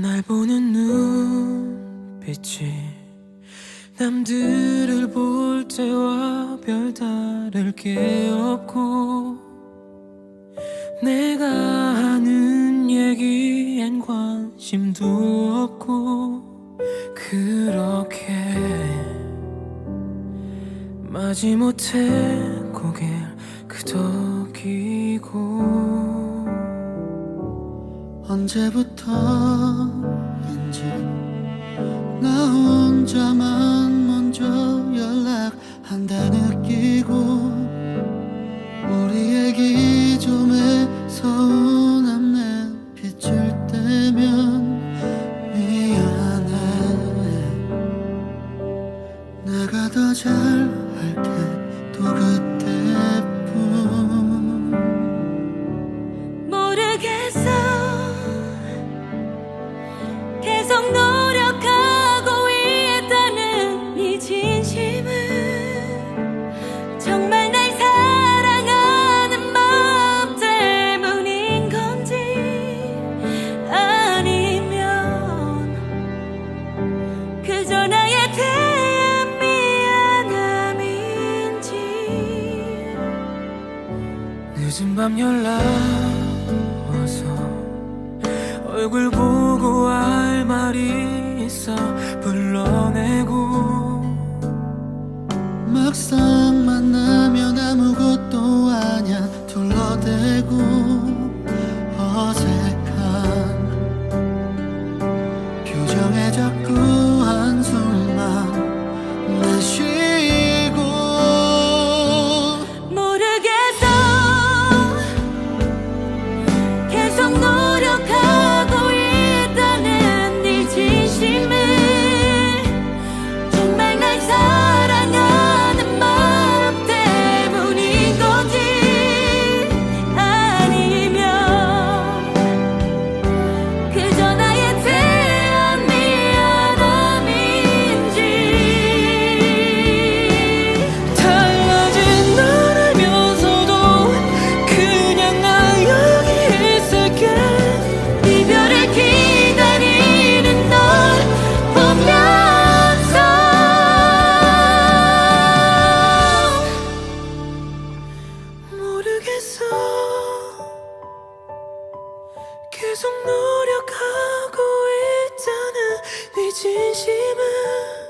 날 보는 눈빛이 남들을 볼 때와 별다를 게 없고 내가 하는 얘기엔 관심도 없고 그렇게 마지못해 고개를 끄덕이고 언제부터 인지 나 혼자만 먼저 연락한 다 느끼고 우리 얘기 좀해 서운함 내 빗줄 때면 미안해. 내가 더 잘할게 또 그때 늦은 밤 연락 와서 얼굴 보고 할 말이 있어 불러내고 막상 만나면 아무것도 아냐 둘러대고 어색한 표정에 자꾸 모르겠어 계속 노력하고 있다는 네 진심은